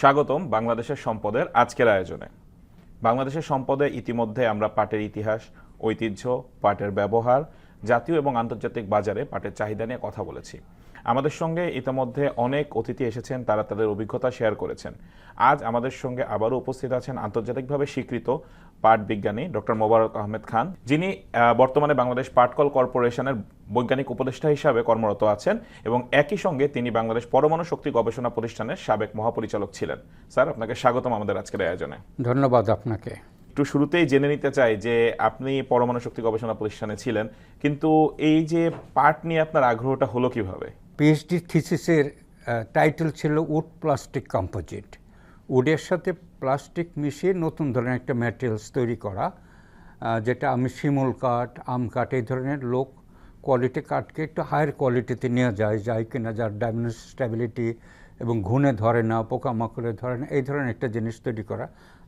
স্বাগতম বাংলাদেশের সম্পদের আজকের আয়োজনে। বাংলাদেশের সম্পদে ইতিমধ্যে আমরা পাটের ইতিহাস, ঐতিহ্য, পাটের ব্যবহার, জাতীয় এবং আন্তর্জাতিক বাজারে পাটের চাহিদা নিয়ে কথা বলেছি। আমাদের সঙ্গে ইতিমধ্যে অনেক অতিথি এসেছেন, তারা তাদের অভিজ্ঞতা শেয়ার করেছেন। আজ আমাদের সঙ্গে আবারও উপস্থিত আছেন আন্তর্জাতিকভাবে স্বীকৃত পাট বিজ্ঞানী ডক্টর মোবারক আহমেদ খান যিনি বর্তমানে বাংলাদেশ পাটকল কর্পোরেশনের বৈজ্ঞানিক উপদেষ্টা হিসাবে কর্মরত আছেন এবং একই সঙ্গে তিনি বাংলাদেশ পরমাণু শক্তি গবেষণা প্রতিষ্ঠানের সাবেক মহাপরিচালক ছিলেন। স্যার আপনাকে স্বাগতম আমাদের আজকের আয়োজনে। ধন্যবাদ আপনাকে। একটু শুরুতেই জেনে নিতে চাই যে আপনি পরমাণু শক্তি গবেষণা প্রতিষ্ঠানে ছিলেন কিন্তু এই যে পাট নিয়ে আপনার আগ্রহটা হলো কীভাবে? পিএইচডি থিসিসের টাইটেল ছিল উড প্লাস্টিক কম্পোজিট উডের সাথে প্লাস্টিক মিশিয়ে নতুন ধরনের একটা ম্যাটেরিয়ালস তৈরি করা যেটা আমি শিমুল কাঠ, আম কাঠ, এই ধরনের লোক কোয়ালিটি কাঠকে একটু হায়ার কোয়ালিটিতে নিয়ে যায় যায় কিনা যার ডায়মন্ড স্ট্যাবিলিটি এবং ঘুণে ধরে না, পোকামাকড়ে ধরে না, এই ধরনের একটা জিনিস তৈরি করা।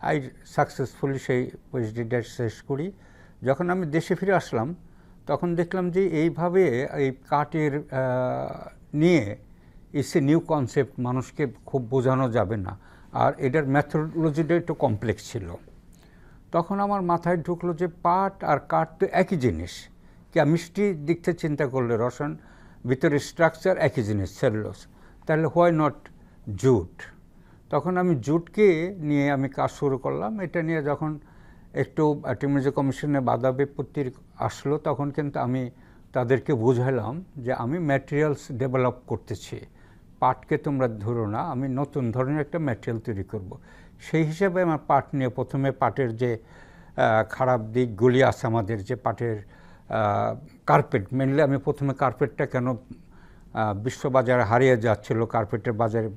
আই সাকসেসফুলি সেই পিএইচডিটা শেষ করি। যখন আমি দেশে ফিরে আসলাম, তখন দেখলাম যে এইভাবে এই কাঠের নিয়ে ইটস এ নিউ কনসেপ্ট মানুষকে খুব বোঝানো যাবে না। আর এটার ম্যাথোলজিটা একটু কমপ্লেক্স ছিল। তখন আমার মাথায় ঢুকলো যে পাট আর কাঠ তো একই জিনিস। কি কেমিস্ট্রি দিক থেকে চিন্তা করলে রসায়ন ভিতরে স্ট্রাকচার একই জিনিস সেলুলোস তাহলে হোয়াই নট জুট তখন আমি জুটকে নিয়ে আমি কাজ শুরু করলাম। এটা নিয়ে যখন একটু টেকনোলজি কমিশনে বাধা বিপত্তির আসলো, তখন কিন্তু আমি তাদেরকে বুঝালাম যে আমি ম্যাটেরিয়ালস ডেভেলপ করতেছি। পাটকে তোমরা ধরো না, আমি নতুন ধরনের একটা ম্যাটেরিয়াল তৈরি করব। সেই হিসাবে আমার পাট নিয়ে প্রথমে পাটের যে খারাপ দিকগুলি আছে আমাদের যে পাটের কার্পেট মেনলি আমি প্রথমে কার্পেটটা কেন বিশ্ববাজারে হারিয়ে যাচ্ছিল কার্পেটের বাজারে,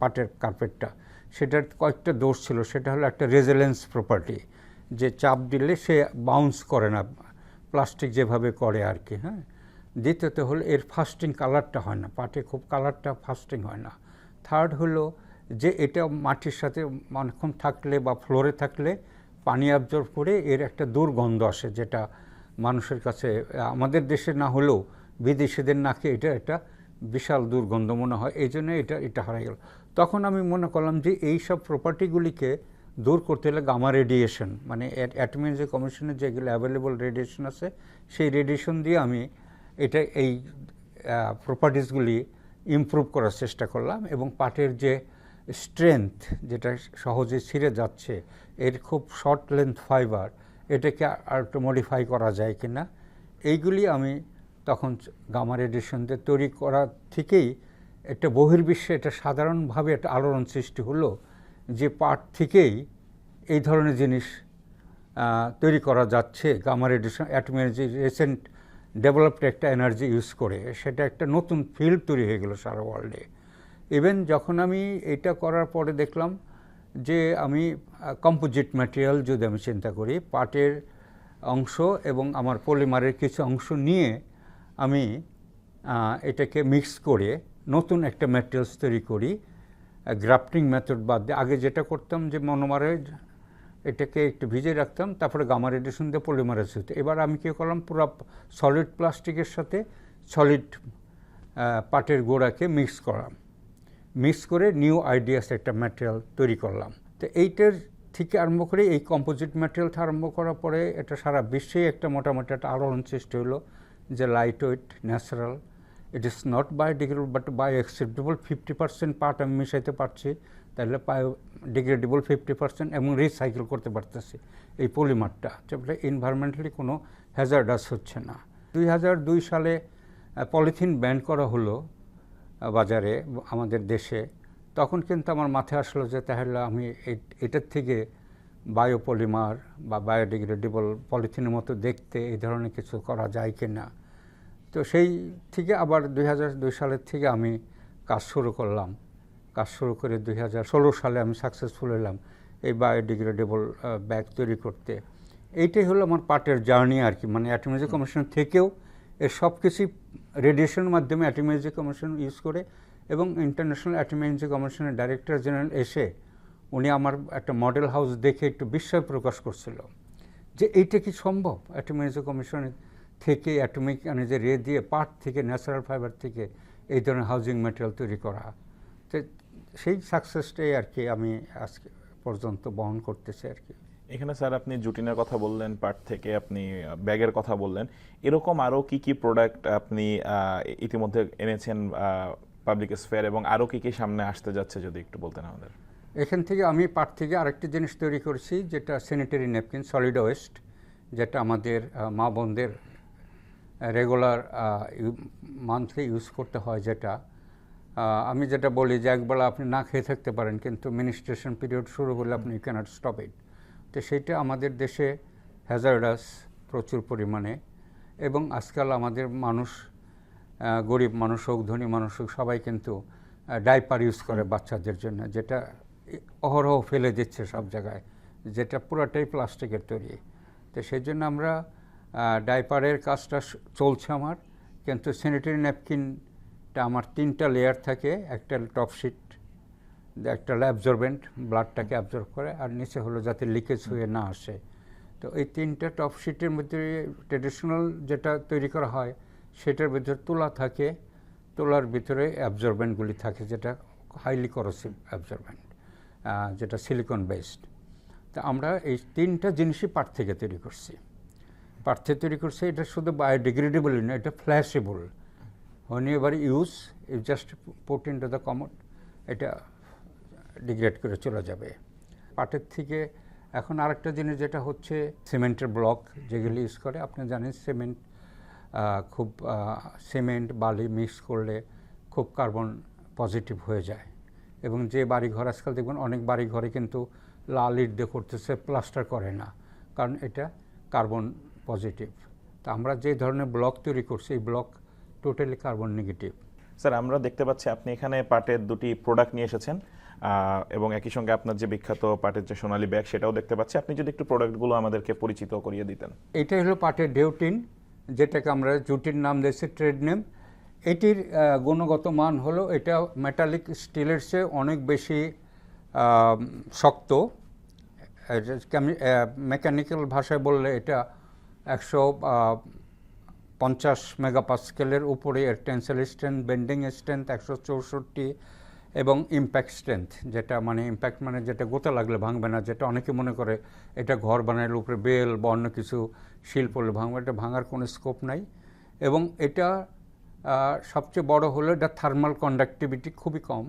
পাটের কার্পেটটা সেটার কয়েকটা দোষ ছিল, সেটা হলো একটা রেজিলেন্স প্রপার্টি যে চাপ দিলে সে বাউন্স করে না প্লাস্টিক যেভাবে করে আর কি হ্যাঁ দ্বিতীয়ত হলো এর ফাস্টিং কালারটা হয় না, পাটে খুব কালারটা ফাস্টিং হয় না। থার্ড হলো যে এটা মাটির সাথে অনেকক্ষণ থাকলে বা ফ্লোরে থাকলে পানি অবজর্ভ করে এর একটা দুর্গন্ধ আসে, যেটা মানুষের কাছে, আমাদের দেশে না হলেও বিদেশিদের নাকে এটা একটা বিশাল দুর্গন্ধ মনে হয়, এই জন্য এটা এটা হারিয়ে গেল। তখন আমি মনে করলাম যে এই সব প্রপার্টিগুলিকে দূর করতে হলে গামা রেডিয়েশন মানে অ্যাটমিক যে কমিশনের যেগুলো অ্যাভেলেবল রেডিয়েশন আছে, সেই রেডিয়েশন দিয়ে আমি এটা এই প্রপার্টিসগুলি ইমপ্রুভ করার চেষ্টা করলাম এবং পাটের যে স্ট্রেংথ যেটা সহজে ছিঁড়ে যাচ্ছে, এর খুব শর্ট লেন্থ ফাইবার এটাকে আর একটু মডিফাই করা যায় কি না এইগুলি আমি তখন গামা রেডিয়েশন তৈরি করা থেকেই একটা বহির্বিশ্বে এটা সাধারণভাবে একটা আলোড়ন সৃষ্টি হলো যে পাট থেকেই এই ধরনের জিনিস তৈরি করা যাচ্ছে gamma radiation atom energy recent developed একটা এনার্জি ইউজ করে, সেটা একটা নতুন ফিল্ড তৈরি হয়ে গেল সারা ওয়ার্ল্ডে ইভেন যখন আমি এটা করার পরে দেখলাম যে আমি কম্পোজিট ম্যাটেরিয়াল যদি আমি চিন্তা করি, পাটের অংশ এবং আমার পলিমারের কিছু অংশ নিয়ে আমি এটাকে মিক্স করে নতুন একটা ম্যাটেরিয়ালস তৈরি করি গ্রাফটিং মেথড বাদ দিয়ে। আগে যেটা করতাম যে মনোমারে এটাকে একটু ভিজে রাখতাম, তারপরে গামা রেডিয়েশন দিয়ে পলিমারাইজ হতো। এবার আমি কী করলাম, পুরো সলিড প্লাস্টিকের সাথে সলিড পাটের গোড়াকে মিক্স করাম মিক্স করে নিউ আইডিয়াস একটা ম্যাটেরিয়াল তৈরি করলাম। তো এইটার থেকে আরম্ভ করে এই কম্পোজিট ম্যাটেরিয়াল থেকে আরম্ভ করার পরে এটা সারা বিশ্বেই একটা মোটামুটি একটা আলোড়ন সৃষ্টি হলো যে light weight natural it is not biodegradable but bio acceptable fifty percent part আমি মিশাইতে পারছি, তাহলে বায়ো ডিগ্রেডেবল ফিফটি পার্সেন্ট এবং রিসাইকেল করতে পারতেছি এই পলিমারটা যেটা এনভায়রনমেন্টালি কোনো হ্যাজার্ডাস হচ্ছে না। দুই হাজার দুই সালে পলিথিন ব্যান করা হলো বাজারে, আমাদের দেশে। তখন কিন্তু আমার মাথায় আসলো যে তাহলে আমি এটার থেকে বায়োপলিমার বা বায়োডিগ্রেডেবল পলিথিনের মতো দেখতে এই ধরনের কিছু করা যায় কি না তো সেই থেকে আবার দুই হাজার দুই সালের থেকে আমি কাজ শুরু করলাম। কাজ শুরু করে দুই হাজার ষোলো সালে আমি সাকসেসফুল হলাম এই বায়োডিগ্রেডেবল ব্যাগ তৈরি করতে। এইটাই হলো আমার পার্টের জার্নি আর কি। মানে অ্যাটমিজি কমিশন থেকেও এর সব কিছুই রেডিয়েশনের মাধ্যমে অ্যাটমিজি কমিশন ইউজ করে এবং ইন্টারন্যাশনাল অ্যাটমিজি কমিশনের ডাইরেক্টর জেনারেল এসে উনি আমার একটা মডেল হাউস দেখে একটু বিস্ময় প্রকাশ করছিল যে এইটা কি সম্ভব? অ্যাটমিজি কমিশনের থেকে অ্যাটমিক এনার্জি রে দিয়ে পাট থেকে ন্যাচারাল ফাইবার থেকে এই ধরনের হাউজিং ম্যাটেরিয়াল তৈরি করা। তো সেই সাকসেসটাই আর কি আমি আজকে পর্যন্ত বহন করতেছি আর কি। এখানে স্যার আপনি জুটিনের কথা বললেন পাট থেকে আপনি ব্যাগের কথা বললেন। এরকম আরও কি কি প্রোডাক্ট আপনি ইতিমধ্যে এনেছেন পাবলিক স্ফেয়ার এবং আরও কি কি সামনে আসতে যাচ্ছে যদি একটু বলতেন আমাদের? এখান থেকে আমি পাট থেকে আরেকটি জিনিস তৈরি করেছি যেটা স্যানিটারি ন্যাপকিন সলিড ওয়েস্ট যেটা আমাদের মা বোনদের রেগুলার মান্থলি ইউজ করতে হয় যেটা আমি যেটা বলি যে একবেলা আপনি না খেয়ে থাকতে পারেন, কিন্তু মিনিস্ট্রেশন পিরিয়ড শুরু হলে আপনি ইউ ক্যানট স্টপ ইট তো সেইটা আমাদের দেশে হ্যাজার্ডাস প্রচুর পরিমাণে এবং আজকাল আমাদের মানুষ গরিব মানুষ হোক, ধনী মানুষ হোক, সবাই কিন্তু ডাইপার ইউজ করে বাচ্চাদের জন্য, যেটা অহরহ ফেলে দিচ্ছে সব জায়গায়, যেটা পুরোটাই প্লাস্টিকের তৈরি। তো সেই জন্য আমরা ডাইপারের কাজটা চলছে আমার। কিন্তু স্যানিটারি ন্যাপকিনটা আমার তিনটা লেয়ার থাকে, একটা টপ শিট একটা অ্যাবজর্বেন্ট ব্লাডটাকে অ্যাবজর্ব করে, আর নিচে হলো যাতে লিকেজ হয়ে না আসে। তো এই তিনটা টপশিটের মধ্যে ট্রেডিশনাল যেটা তৈরি করা হয়, সেটার ভিতরে তুলা থাকে, তুলার ভিতরে অ্যাবজর্বেন্টগুলি থাকে, যেটা হাইলি করসিভ অ্যাবজর্বেন্ট যেটা সিলিকন বেসড তা আমরা এই তিনটা জিনিসই পাট থেকে তৈরি করছি। পাট থেকে তৈরি করছে এটা শুধু বায়োডিগ্রেডেবল না, এটা flushable when ever ever use just just put into the commode এটা ডিগ্রেড করে চলে যাবে। পাটের থেকে এখন আরেকটা জিনিস যেটা হচ্ছে সিমেন্টের ব্লক যেগুলি ইউজ করে, আপনি জানেন সিমেন্ট খুব সিমেন্ট বালি মিক্স করলে খুব কার্বন পজিটিভ হয়ে যায়। এবং যে বাড়ি ঘর আজকাল দেখবেন, অনেক বাড়ি ঘরে কিন্তু লাল ইট দিয়ে করতেছে প্লাস্টার করে না। কারণ এটা কার্বন পজিটিভ তা আমরা যে ধরনের ব্লক তৈরি করছি এই block totally carbon negative sir আমরা দেখতে পাচ্ছি আপনি এখানে পাটের দুটি প্রোডাক্ট নিয়ে এসেছেন এবং একই সঙ্গে আপনার যে বিখ্যাত পাটের যে সোনালী ব্যাগ সেটাও দেখতে পাচ্ছি। আপনি যদি একটু প্রোডাক্টগুলো আমাদেরকে পরিচিত করিয়ে দিতেন। এটাই হলো পাটের ডেউটিন যেটাকে আমরা জুটির নাম দিয়েছি ট্রেড নেম এটির গুণগত মান হলো এটা মেটালিক স্টিলের চেয়ে অনেক বেশি শক্ত। মেকানিক্যাল ভাষায় বললে এটা একশো পঞ্চাশ মেগাপাস্কেলের উপরে এর টেন্সেল স্ট্রেংথ, বেন্ডিং স্ট্রেংথ, একশো চৌষট্টি এবং ইম্প্যাক্ট স্ট্রেংথ, যেটা মানে ইম্প্যাক্ট মানে যেটা গোতা লাগলে ভাঙবে না, যেটা অনেকে মনে করে এটা ঘর বানাইলে উপরে বেল বা অন্য কিছু শিল পড়লে ভাঙবে, এটা ভাঙার কোনো স্কোপ নাই। এবং এটা সবচেয়ে বড় হলো এটা থার্মাল কন্ডাক্টিভিটি খুবই কম,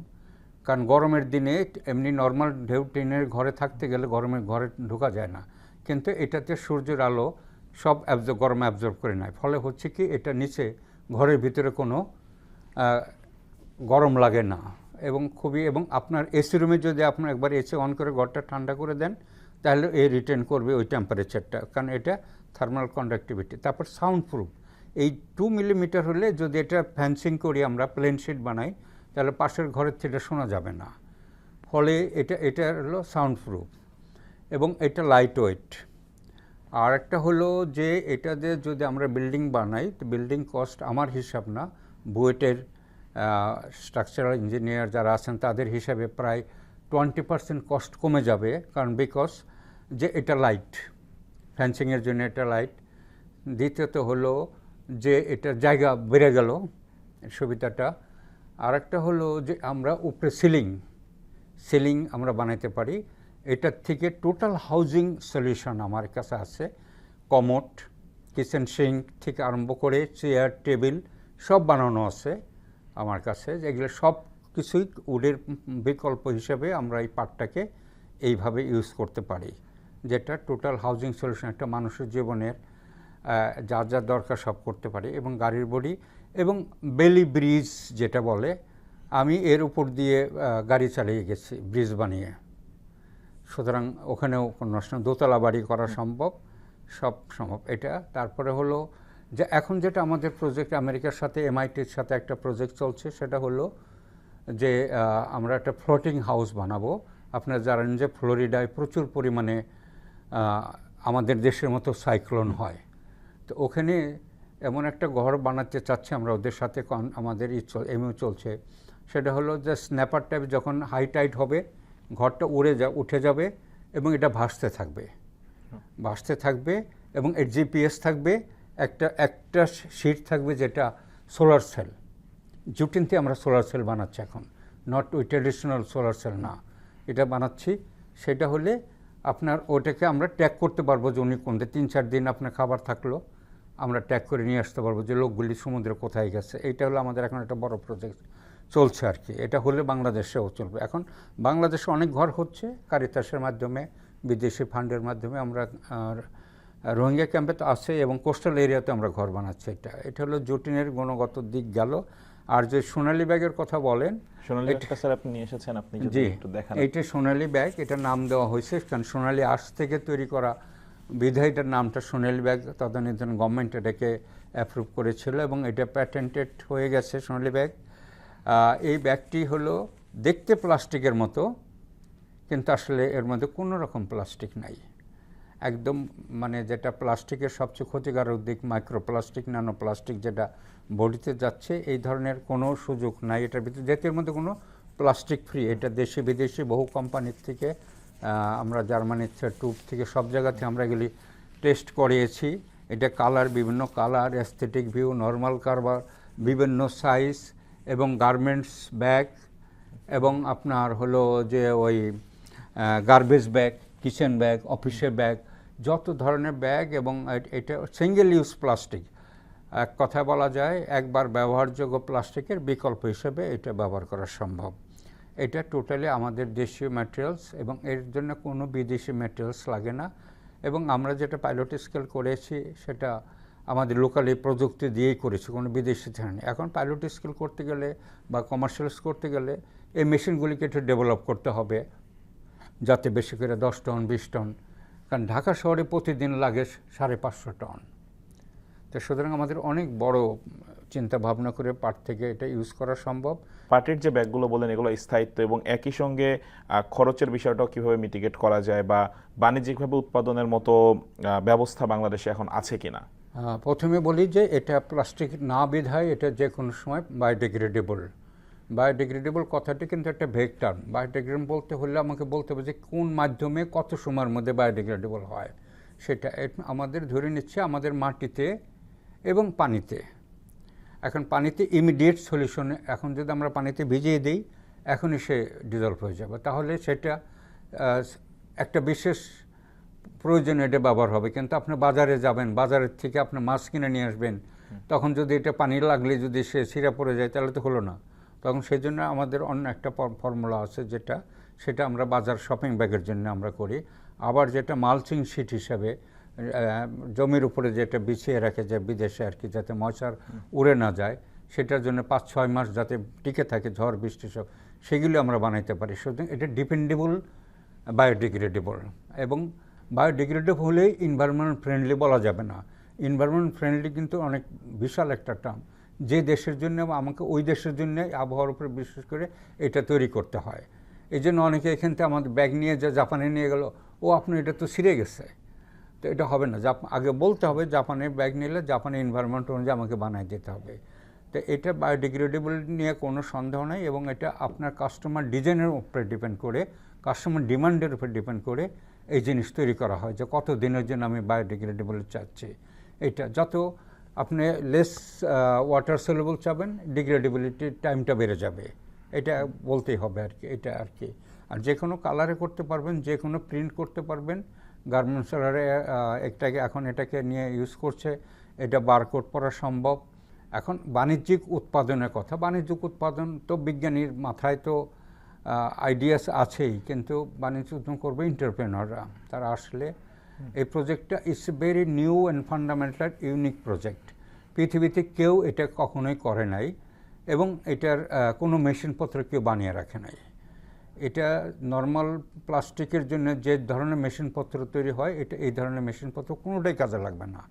কারণ গরমের দিনে এমনি নর্মাল ঢেউ টিনের ঘরে থাকতে গেলে গরমের ঘরে ঢোকা যায় না। কিন্তু এটাতে সূর্যের আলো সব অ্যাবজর্ব গরম অ্যাবজর্ব করে নেয়। ফলে হচ্ছে কি, এটা নিচে ঘরের ভিতরে কোনো গরম লাগে না। এবং খুবই, এবং আপনার এসি রুমে যদি আপনার একবার এসি অন করে ঘরটা ঠান্ডা করে দেন, তাহলে এ রিটার্ন করবে ওই টেম্পারেচারটা কারণ এটা থার্মাল কন্ডাক্টিভিটি তারপর সাউন্ড প্রুফ এই টু মিলিমিটার হলে যদি এটা ফ্যান্সিং করি আমরা প্লেন শিট বানাই, তাহলে পাশের ঘরের থেকে শোনা যাবে না। ফলে এটা এটা হলো সাউন্ড প্রুফ এবং এটা লাইট ওয়েট আর একটা হলো যে এটাতে যদি আমরা বিল্ডিং বানাই, তো বিল্ডিং কস্ট আমার হিসাব না। বুয়েটের স্ট্রাকচারাল ইঞ্জিনিয়ার যারা আছেন, তাদের হিসাবে প্রায় টোয়েন্টি পার্সেন্ট কস্ট কমে যাবে। কারণ বিকজ যে এটা লাইট ফ্যান্সিংয়ের জন্য এটা লাইট দ্বিতীয়ত হলো যে এটার জায়গা বেড়ে গেল সুবিধাটা। আর একটা হলো যে আমরা উপরে সিলিং সিলিং আমরা বানাইতে পারি। এটার থেকে টোটাল হাউজিং সলিউশন আমার কাছে আছে। কমোট কিচেন সিঙ্ক থেকে আরম্ভ করে চেয়ার, টেবিল সব বানানো আছে আমার কাছে। যেগুলো সব কিছুই উডের বিকল্প হিসেবে আমরা এই পাটটাকে এইভাবে ইউজ করতে পারি। যেটা টোটাল হাউজিং সলিউশন একটা মানুষের জীবনের যা যা দরকার সব করতে পারি এবং গাড়ির বডি এবং বেলি ব্রিজ যেটা বলে, আমি এর উপর দিয়ে গাড়ি চালিয়ে গেছি ব্রিজ বানিয়ে। সুতরাং ওখানেও কোনো দোতলা বাড়ি করা সম্ভব, সব সম্ভব। এটা তারপরে হলো যে এখন যেটা আমাদের প্রজেক্ট আমেরিকার সাথে এমআইটির সাথে একটা প্রজেক্ট চলছে, সেটা হলো যে আমরা একটা ফ্লোটিং হাউস বানাবো। আপনারা জানেন যে ফ্লোরিডায় প্রচুর পরিমাণে আমাদের দেশের মতো সাইক্লোন হয়। তো ওখানে এমন একটা ঘর বানাতে চাচ্ছি আমরা ওদের সাথে আমাদের ই চল এমইউ চলছে। সেটা হলো যে স্ন্যাপার টাইপ যখন হাই টাইট হবে ঘরটা উড়ে যা, উঠে যাবে এবং এটা ভাসতে থাকবে। ভাসতে থাকবে এবং এর জিপিএস থাকবে, একটা একটা শিট থাকবে যেটা সোলার সেল জুটিনতে আমরা সোলার সেল বানাচ্ছি এখন। নট ওই ট্রেডিশনাল সোলার সেল না। এটা বানাচ্ছি। সেটা হলে আপনার ওটাকে আমরা ট্যাগ করতে পারব যে উনি কোনতে। তিন, চার দিন আপনার খাবার থাকল, আমরা ট্যাগ করে নিয়ে আসতে পারব যে লোকগুলি সমুদ্রে কোথায় গেছে। এইটা হলো আমাদের এখন একটা বড় প্রজেক্ট চলছে আর কি। এটা হলে বাংলাদেশেও চলবে। এখন বাংলাদেশে অনেক ঘর হচ্ছে কারিতাসের মাধ্যমে বিদেশি ফান্ডের মাধ্যমে আমরা রোহিঙ্গা ক্যাম্পে তো আছে এবং কোস্টাল এরিয়াতে আমরা ঘর বানাচ্ছি এটা। এটা হলো জটিনের গুণগত দিক গেল। আর যে সোনালী ব্যাগের কথা বলেন আপনি নিয়ে এসেছেন আপনি জি এইটা সোনালী ব্যাগ এটা নাম দেওয়া হয়েছে কারণ সোনালী আর্টস থেকে তৈরি করা বিধায়ীটার নামটা সোনালী ব্যাগ তদানীতন গভর্নমেন্ট এটাকে অ্যাপ্রুভ করেছিল এবং এটা প্যাটেন্টেড হয়ে গেছে সোনালী ব্যাগ। এই ব্যাগটি হলো দেখতে প্লাস্টিকের মতো, কিন্তু আসলে এর মধ্যে কোনো রকম প্লাস্টিক নাই। একদম মানে যেটা প্লাস্টিকের সবচেয়ে ক্ষতিকারক দিক মাইক্রোপ্লাস্টিক ন্যানো প্লাস্টিক যেটা বডিতে যাচ্ছে, এই ধরনের কোনো সুযোগ নাই। এটার ভিতরে যেহেতু এর মধ্যে কোনো প্লাস্টিক ফ্রি এটা দেশি বিদেশি বহু কোম্পানির থেকে আমরা জার্মানির টুব থেকে সব জায়গাতে আমরা এগুলি টেস্ট করিয়েছি। এটা কালার বিভিন্ন কালার অ্যাস্থেটিক ভিউ নর্মাল কারবার বিভিন্ন সাইজ এবং গার্মেন্টস ব্যাগ এবং আপনার হলো যে ওই গার্বেজ ব্যাগ কিচেন ব্যাগ অফিসের ব্যাগ যত ধরনের ব্যাগ এবং এটা সিঙ্গেল ইউজ প্লাস্টিক এক কথায় বলা যায়, একবার ব্যবহারযোগ্য প্লাস্টিকের বিকল্প হিসেবে এটা ব্যবহার করা সম্ভব। এটা টোটালি আমাদের দেশীয় ম্যাটেরিয়ালস এবং এর জন্য কোনো বিদেশি ম্যাটেরিয়ালস লাগে না। এবং আমরা যেটা পাইলট স্কেল করেছি, সেটা আমাদের লোকালি প্রযুক্তি দিয়েই করেছি, কোনো বিদেশি ছাড়েনি। এখন পাইলট স্কেল করতে গেলে বা কমার্শিয়ালাইজ করতে গেলে এই মেশিনগুলিকে একটু ডেভেলপ করতে হবে, যাতে বেশি করে দশ টন, বিশ টন, কারণ ঢাকা শহরে প্রতিদিন লাগে সাড়ে পাঁচশো টন। তো সুতরাং আমাদের অনেক বড় চিন্তা ভাবনা করে পাট থেকে এটা ইউজ করা সম্ভব। পাটের যে ব্যাগগুলো বলেন এগুলো স্থায়িত্ব এবং একই সঙ্গে খরচের বিষয়টাও কীভাবে মিটিগেট করা যায় বা বাণিজ্যিকভাবে উৎপাদনের মতো ব্যবস্থা বাংলাদেশে এখন আছে কিনা। প্রথমে বলি যে এটা প্লাস্টিক না বিধায় এটা যে কোনো সময় বায়োডিগ্রেডেবল বায়োডিগ্রেডেবল কথাটি কিন্তু একটা ভেগ টার্ম বায়োডিগ্রেডেবল বলতে হলে আমাকে বলতে হবে যে কোন মাধ্যমে কত সময়ের মধ্যে বায়োডিগ্রেডেবল হয়। সেটা আমাদের ধরে নিচ্ছে আমাদের মাটিতে এবং পানিতে। এখন পানিতে ইমিডিয়েট সলিউশনে এখন যদি আমরা পানিতে ভিজিয়ে দিই, এখনই সে ডিজলভ হয়ে যাবে। তাহলে সেটা একটা বিশেষ প্রয়োজনে এটা ব্যবহার হবে। কিন্তু আপনি বাজারে যাবেন, বাজারের থেকে আপনি মাছ কিনে নিয়ে আসবেন, তখন যদি এটা পানি লাগলে যদি সে সিরা পড়ে যায়, তাহলে তো হলো না। তখন সেই জন্য আমাদের অন্য একটা ফর্মুলা আছে যেটা, সেটা আমরা বাজার শপিং ব্যাগের জন্য আমরা করি। আবার যেটা মালচিং শিট হিসাবে জমির উপরে যেটা বিছিয়ে রাখে যায় বিদেশে আর কি, যাতে মশার উড়ে না যায়, সেটার জন্য পাঁচ ছয় মাস যাতে টিকে থাকে ঝড়, বৃষ্টি সব, সেগুলো আমরা বানাইতে পারি। সুতরাং এটা ডিপেন্ডেবল বায়োডিগ্রেডেবল এবং বায়োডিগ্রেডেবল হলে ইনভায়রনমেন্ট ফ্রেন্ডলি বলা যাবে না। ইনভায়রনমেন্ট ফ্রেন্ডলি কিন্তু অনেক বিশাল একটা টার্ম যে দেশের জন্য আমাকে ওই দেশের জন্য আবহাওয়ার উপরে বিশেষ করে এটা তৈরি করতে হয়। এই জন্য অনেকে এখান থেকে আমাদের ব্যাগ নিয়ে যা জাপানে নিয়ে গেল, ও আপনার এটা তো ছিঁড়ে গেছে। তো এটা হবে না। আগে বলতে হবে জাপানের ব্যাগ নিলে জাপানের এনভায়রনমেন্ট অনুযায়ী আমাকে বানাই দিতে হবে। তো এটা বায়োডিগ্রেডেবল নিয়ে কোনো সন্দেহ নেই এবং এটা আপনার কাস্টমার ডিজাইনের উপরে ডিপেন্ড করে কাস্টমার ডিমান্ডের উপর ডিপেন্ড করে এই জিনিস তৈরি করা হয় যে কত দিনের জন্য আমি বায়োডিগ্রেডেবল চাচ্ছি। এটা যত আপনি লেস ওয়াটার সেলেবল চাবেন ডিগ্রেডেবিলিটির টাইমটা বেড়ে যাবে। এটা বলতেই হবে আর কি, এটা আর কি। আর যে কোনো কালারে করতে পারবেন, যে কোনো প্রিন্ট করতে পারবেন। গার্মেন্টস কালারে একটাকে এখন এটাকে নিয়ে ইউজ করছে, এটা বারকোড পরা সম্ভব। এখন বাণিজ্যিক উৎপাদনের কথা, বাণিজ্যিক উৎপাদন তো বিজ্ঞানীর মাথায় তো আইডিয়াস আছেই কিন্তু বাণিজ্য উৎপাদন করবে এন্টারপ্রেনাররা তারা আসলে এই প্রজেক্টটা it's very new and fundamental unique project পৃথিবীতে কেউ এটা কখনোই করে নাই এবং এটার কোনো মেশিনপত্র কেউ বানিয়ে রাখে নাই। এটা নর্মাল প্লাস্টিকের জন্য যে ধরনের মেশিনপত্র তৈরি হয় এটা এই ধরনের মেশিনপত্র কোনোটাই কাজে লাগবে না।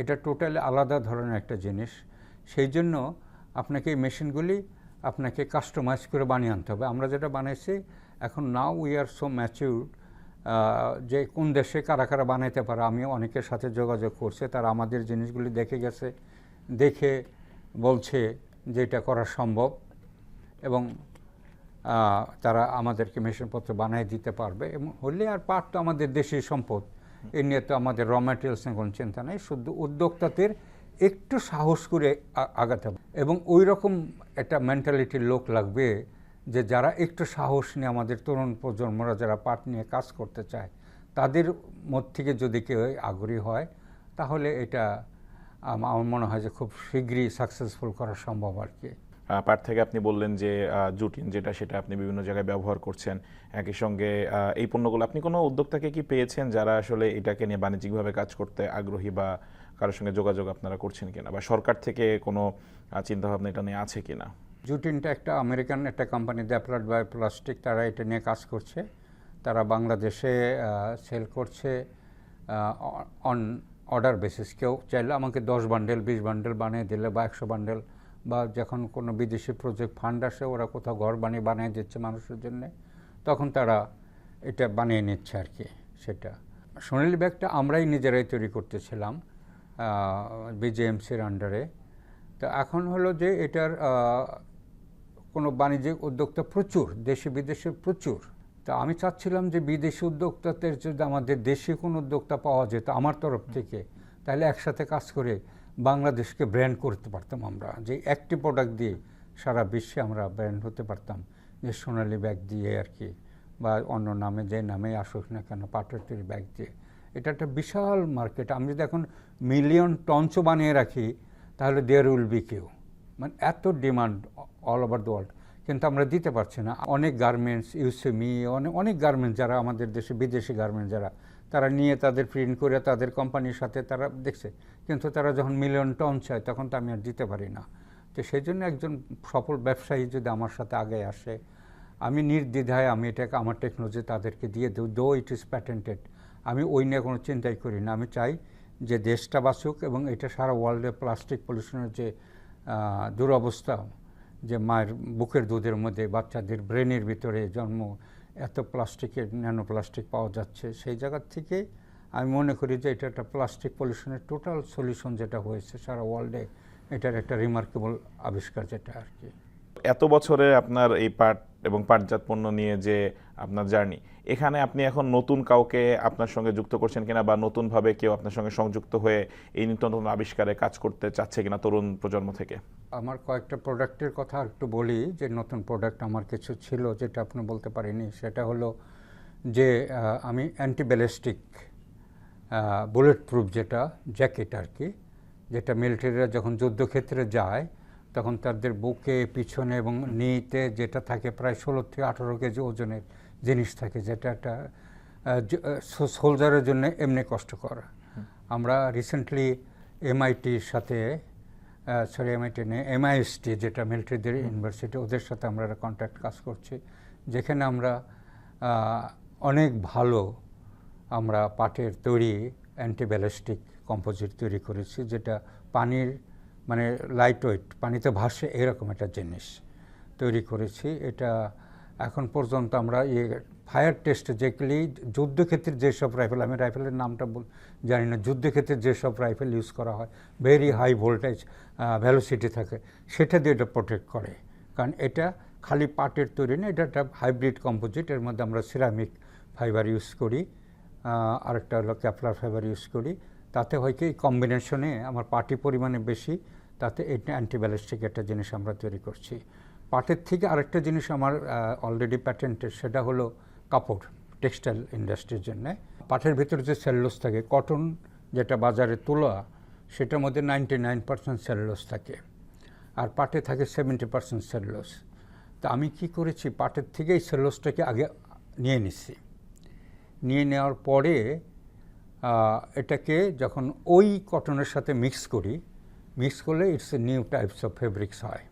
এটা টোটালি আলাদা ধরনের একটা জিনিস। সেই জন্য আপনাকে এই মেশিনগুলি আপনাকে কাস্টমাইজ করে বানিয়ে আনতে হবে। আমরা যেটা বানাইছি, এখন now we are so mature যে কোন দেশে কারা কারা বানাইতে পারে, আমিও অনেকের সাথে যোগাযোগ করছে, তারা আমাদের জিনিসগুলি দেখে গেছে, দেখে বলছে যে এটা করা সম্ভব এবং তারা আমাদেরকে মেশিনপত্র বানিয়ে দিতে পারবে এবং হলে আর পাট তো আমাদের দেশি সম্পদ। এ নিয়ে তো আমাদের র ম্যাটেরিয়ালস নিয়ে কোনো চিন্তা নেই, শুধু উদ্যোক্তাদের একটু সাহস করে আগাতে হবে। এবং ওই রকম একটা মেন্টালিটির লোক লাগবে যে যারা একটু সাহস নিয়ে আমাদের তরুণ প্রজন্মরা যারা পাট নিয়ে কাজ করতে চায়, তাদের মধ্যে থেকে যদি কেউ আগ্রহী হয়, তাহলে এটা আমার মনে হয় যে খুব শীঘ্রই সাকসেসফুল করা সম্ভব আর কি। পাট থেকে আপনি বললেন যে জুটিন যেটা সেটা আপনি বিভিন্ন জায়গায় ব্যবহার করছেন। একই সঙ্গে এই পণ্যগুলো আপনি কোনো উদ্যোক্তাকে কি পেয়েছেন যারা আসলে এটাকে নিয়ে বাণিজ্যিকভাবে কাজ করতে আগ্রহী বা কারোর সঙ্গে যোগাযোগ আপনারা করছেন কিনা বা সরকার থেকে কোনো চিন্তাভাবনা এটা নিয়ে আছে কিনা? জুটিনটা একটা আমেরিকান একটা কোম্পানি দ্যাপ্লাড বাই প্লাস্টিক তারা এটা নিয়ে কাজ করছে। তারা বাংলাদেশে সেল করছে অন অর্ডার বেসিস কেউ চাইলে আমাকে দশ বান্ডেল বিশ বান্ডেল বানিয়ে দিলে বা একশো বান্ডেল বা যখন কোনো বিদেশি প্রজেক্ট ফান্ড আসে, ওরা কোথাও ঘর বানিয়ে বানিয়ে দিচ্ছে মানুষের জন্য, তখন তারা এটা বানিয়ে নিচ্ছে আর কি, সেটা। সোনালি ব্যাগটা আমরাই নিজেরাই তৈরি করতেছিলাম। বিজেএমসির আন্ডারে তো এখন হলো যে এটার কোনো বাণিজ্যিক উদ্যোক্তা প্রচুর দেশে বিদেশে প্রচুর। তা আমি চাচ্ছিলাম যে বিদেশি উদ্যোক্তাদের যদি আমাদের দেশে কোনো উদ্যোক্তা পাওয়া যেত আমার তরফ থেকে তাহলে একসাথে কাজ করে বাংলাদেশকে ব্র্যান্ড করতে পারতাম আমরা। যে একটি প্রোডাক্ট দিয়ে সারা বিশ্বে আমরা ব্র্যান্ড হতে পারতাম যে সোনালি ব্যাগ দিয়ে আর কি বা অন্য নামে যে নামে আসুক না কেন পাটের ব্যাগ দিয়ে। এটা একটা বিশাল মার্কেট। আমি যদি এখন মিলিয়ন টনসও বানিয়ে রাখি, তাহলে দেয়ার উইল বি কেউ। মানে এত demand all over the world কিন্তু আমরা দিতে পারছি না। অনেক গার্মেন্টস ইউসেমি অনেক অনেক গার্মেন্টস যারা আমাদের দেশে, বিদেশি গার্মেন্টস যারা, তারা নিয়ে তাদের প্রিন্ট করে তাদের কোম্পানির সাথে তারা দেখছে। কিন্তু তারা যখন মিলিয়ন টন চায়, তখন তো আমি আর দিতে পারি না। তো সেই জন্য একজন সফল ব্যবসায়ী যদি আমার সাথে আগে আসে, আমি নির্দ্বিধায় আমি এটাকে, আমার টেকনোলজি তাদেরকে দিয়ে দেব দো ইট ইজ প্যাটেন্টেড আমি ওই নিয়ে কোনো চিন্তাই করি না। আমি চাই যে দেশটা বাঁচুক এবং এটা সারা ওয়ার্ল্ডে প্লাস্টিক পলিউশনের যে দুরবস্থা, যে মায়ের বুকের দুধের মধ্যে বাচ্চাদের ব্রেনের ভিতরে জন্ম, এত প্লাস্টিকের ন্যানো প্লাস্টিক পাওয়া যাচ্ছে, সেই জায়গার থেকে আমি মনে করি যে এটা একটা প্লাস্টিক পলিউশনের টোটাল সলিউশন যেটা হয়েছে সারা ওয়ার্ল্ডে এটার একটা রিমার্কেবল আবিষ্কার যেটা আর কি। এত বছরে আপনার এই পাট এবং পাটজাত পণ্য নিয়ে যে আপনার জার্নি। এখানে আপনি এখন নতুন কাউকে আপনার সঙ্গে যুক্ত করছেন কিনা বা নতুনভাবে কেউ আপনার সঙ্গে সংযুক্ত হয়ে এই নতুন আবিষ্কারে কাজ করতে চাচ্ছে কিনা তরুণ প্রজন্ম থেকে? আমার কয়েকটা প্রোডাক্টের কথা একটু বলি, যে নতুন প্রোডাক্ট আমার কিছু ছিল যেটা আপনি বলতে পারিনি সেটা হলো যে আমি অ্যান্টি ব্যালিস্টিক বুলেট প্রুফ যেটা জ্যাকেট আর কি, যেটা মিলিটারিরা যখন যুদ্ধক্ষেত্রে যায়, তখন তাদের বুকে, পিছনে এবং নিতে যেটা থাকে প্রায় ষোলো থেকে আঠেরো কেজি ওজনের জিনিস থাকে যেটা একটা সোলজারের জন্য এমনি কষ্টকর। আমরা রিসেন্টলি এমআইটির সাথে সরি এমআইটি নেই এমআইএসটি যেটা মিলিটারিদের ইউনিভার্সিটি ওদের সাথে আমরা কন্ট্যাক্ট কাজ করছি যেখানে আমরা অনেক ভালো আমরা পাটের তৈরি অ্যান্টি ব্যালিস্টিক কম্পোজিট তৈরি করেছি যেটা পানির মানে লাইট ওয়েট পানিতে ভাসে এরকম একটা জিনিস তৈরি করেছি। এটা এখন পর্যন্ত আমরা ইয়ে ফায়ার টেস্টে যেগুলি যুদ্ধক্ষেত্রে যেসব রাইফেল, আমি রাইফেলের নামটা বল- জানি না, যুদ্ধক্ষেত্রে যেসব রাইফেল ইউজ করা হয়, ভেরি হাই ভোল্টেজ ভ্যালোসিটি থাকে, সেটা দিয়ে এটা প্রোটেক্ট করে। কারণ এটা খালি পাটের তৈরি না, এটা একটা হাইব্রিড কম্পোজিট, এর মধ্যে আমরা সিরামিক ফাইবার ইউজ করি আরেকটা হলো ক্যাপলার ফাইবার ইউজ করি। তাতে হয় কি কম্বিনেশনে আমার পাটি পরিমাণে বেশি, তাতে এটা অ্যান্টিব্যালিস্টিক একটা জিনিস আমরা তৈরি করছি। পাটের থেকে আরেকটা জিনিস আমার অলরেডি প্যাটেন্টেড সেটা হলো কাপড় টেক্সটাইল ইন্ডাস্ট্রির জন্য। পাটের ভিতরে যে সেলুলোস থাকে কটন যেটা বাজারে তোলা, সেটার মধ্যে নাইনটি নাইন পার্সেন্ট সেলুলোস থাকে। আর পাটে থাকে সেভেন্টি পার্সেন্ট সেলুলোস তা আমি কি করেছি, পাটের থেকে এই সেলুলোসটাকে আগে নিয়ে নিচ্ছি নিয়ে নেওয়ার পরে এটাকে যখন ওই কটনের সাথে মিক্স করি মিক্স করলে it's a new types of fabrics হয়।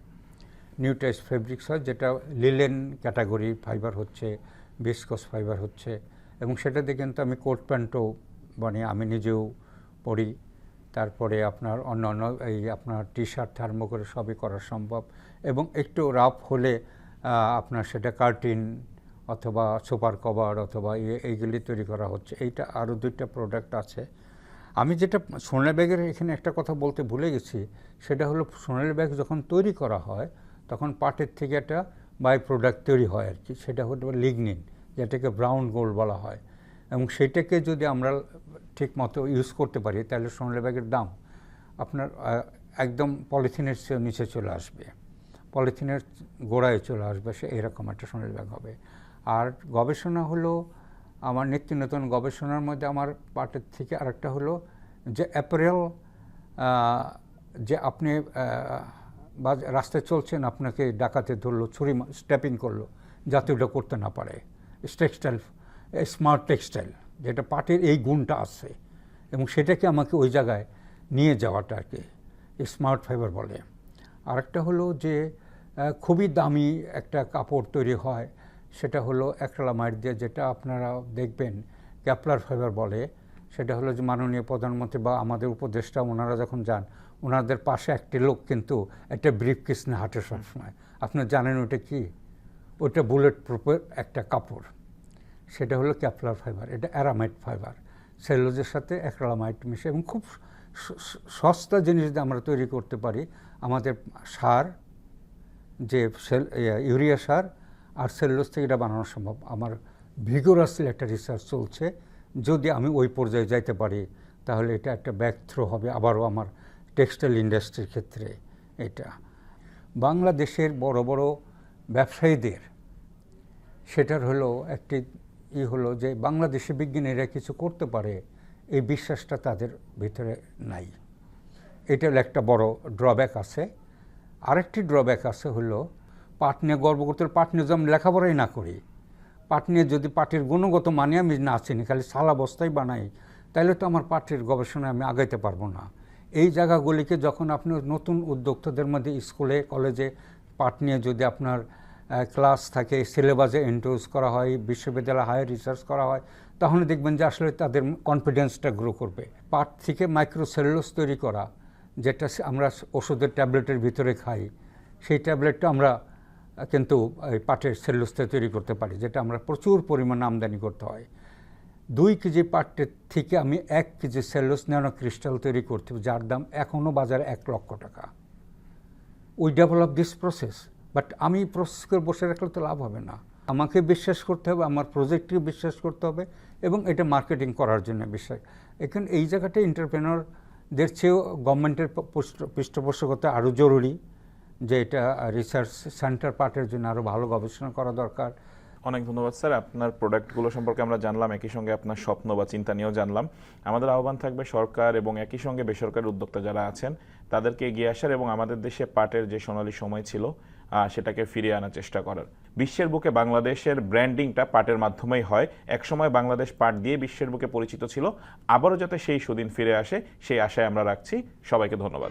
নিউ ফেব্রিক্স হয়, যেটা লিলেন ক্যাটাগরি ফাইবার হচ্ছে বিসকস ফাইবার হচ্ছে, এবং সেটা দিয়ে কিন্তু আমি কোট প্যান্টও মানে আমি নিজেও পরি। তারপরে আপনার অন্য অন্য এই আপনার টি শার্ট থার্মো করে সবই করা সম্ভব। এবং একটু রাফ হলে আপনার সেটা কার্টিন অথবা সুপার কভার অথবা এইগুলি তৈরি করা হচ্ছে। এইটা আরও দুইটা প্রোডাক্ট আছে। আমি যেটা সোনালি ব্যাগের এখানে একটা কথা বলতে ভুলে গেছি, সেটা হলো সোনালি ব্যাগ যখন তৈরি করা হয় তখন পাটের থেকে একটা বাই প্রোডাক্ট তৈরি হয় আর কি। সেটা হলো লিগনিন যেটাকে ব্রাউন গোল্ড বলা হয়। এবং সেটাকে যদি আমরা ঠিক মতো ইউজ করতে পারি, তাহলে সোনালি ব্যাগের দাম আপনার একদম পলিথিনের নিচে চলে আসবে। পলিথিনের গোড়ায় চলে আসবে, সে এরকম একটা সোনালী ব্যাগ হবে। আর গবেষণা হলো, আমার নিত্য নতুন গবেষণার মধ্যে আমার পার্টের থেকে আরেকটা হলো যে অ্যাপারেল যে আপনি বা রাস্তায় চলছেন, আপনাকে ডাকাতে ধরলো, ছুরি স্টেপিং করল, যাতে ওটা করতে না পারে। টেক্সটাইল স্মার্ট টেক্সটাইল, যেটা পাটের এই গুণটা আছে, এবং সেটাকে আমাকে ওই জায়গায় নিয়ে যাওয়াটা আর কি স্মার্ট ফাইবার বলে। আরেকটা হলো যে খুবই দামি একটা কাপড় তৈরি হয়, সেটা হলো অ্যাক্রালামাইড দিয়ে, যেটা আপনারা দেখবেন ক্যাপলার ফাইবার বলে। সেটা হলো যে মাননীয় প্রধানমন্ত্রী বা আমাদের উপদেষ্টা, ওনারা যখন যান ওনাদের পাশে একটি লোক কিন্তু একটা ব্রিফ কেস নিয়ে হাঁটে সবসময়। আপনি জানেন ওটা কি? ওটা বুলেট প্রুফের একটা কাপড়। সেটা হলো ক্যাপলার ফাইবার, এটা অ্যারামাইট ফাইবার। সেলুলোজের সাথে অ্যাক্রালামাইট মিশে এবং খুব সস্তা জিনিস দিয়ে আমরা তৈরি করতে পারি আমাদের সার, যে সেল ইউরিয়া সার আর সেলুলোজ থেকে এটা বানানো সম্ভব। আমার ভিগোরাসলি একটা রিসার্চ চলছে। যদি আমি ওই পর্যায়ে যাইতে পারি, তাহলে এটা একটা ব্যাক থ্রো হবে। আবারও আমার টেক্সটাইল ইন্ডাস্ট্রির ক্ষেত্রে এটা। বাংলাদেশের বড় বড় ব্যবসায়ীদের সেটার হলো একটি ই হলো যে বাংলাদেশি বিজ্ঞানীরা কিছু করতে পারে, এই বিশ্বাসটা তাদের ভিতরে নাই। এটা একটা বড় ড্রব্যাক আছে। আরেকটি ড্রব্যাক আছে হলো পাট নিয়ে গর্ব করতে পাট নিয়ে আমি লেখাপড়াই না করি, পাট নিয়ে যদি পাটের গুণগত মানে আমি না চিনি, খালি সালা বস্তাই বানাই, তাহলে তো আমার পাটের গবেষণায় আমি আগাইতে পারব না। এই জায়গাগুলিকে যখন আপনি নতুন উদ্যোক্তাদের মধ্যে স্কুলে, কলেজে পাট নিয়ে যদি আপনার ক্লাস থাকে, সিলেবাসে ইন্ট্রোডিউস করা হয়, বিশ্ববিদ্যালয়ে হায়ার রিসার্চ করা হয়, তাহলে দেখবেন যে আসলে তাদের কনফিডেন্সটা গ্রো করবে। পাট থেকে মাইক্রোসেলুলোস তৈরি করা, যেটা আমরা ওষুধের ট্যাবলেটের ভিতরে খাই, সেই ট্যাবলেটটা আমরা কিন্তু এই পাটের সেলুলোসটা তৈরি করতে পারি, যেটা আমরা প্রচুর পরিমাণে আমদানি করতে হয়। দুই কেজি পাটের থেকে আমি এক কেজি সেলুলোস ন্যানো ক্রিস্টাল তৈরি করতে যার দাম এখনও বাজারে এক লক্ষ টাকা। We develop this process but আমি প্রসেস করে বসে রাখলে তো লাভ হবে না। আমাকে বিশ্বাস করতে হবে, আমার প্রজেক্টকে বিশ্বাস করতে হবে, এবং এটা মার্কেটিং করার জন্য বিশ্বাস। এখন এই জায়গাটা এন্টারপ্রেনারদের চেয়েও গভর্নমেন্টের পৃষ্ঠ- পৃষ্ঠপোষকতা আরও জরুরি, যে এটা রিসার্চ সেন্টার পার্টের জন্য আরও ভালো গবেষণা করা দরকার। অনেক ধন্যবাদ, স্যার। আপনার প্রোডাক্টগুলো সম্পর্কে আমরা জানলাম, একই সঙ্গে আপনার স্বপ্ন বা চিন্তা নিয়েও জানলাম। আমাদের আহ্বান থাকবে সরকার এবং একই সঙ্গে বেসরকারি উদ্যোক্তা যারা আছেন, তাদেরকে এগিয়ে আসার এবং আমাদের দেশে পাটের যে সোনালী সময় ছিল সেটাকে ফিরিয়ে আনার চেষ্টা করার। বিশ্বের বুকে বাংলাদেশের ব্র্যান্ডিংটা পাটের মাধ্যমেই হয়। একসময় বাংলাদেশ পাট দিয়ে বিশ্বের বুকে পরিচিত ছিল। আবারও যাতে সেই সুদিন ফিরে আসে, সেই আশায় আমরা রাখছি। সবাইকে ধন্যবাদ।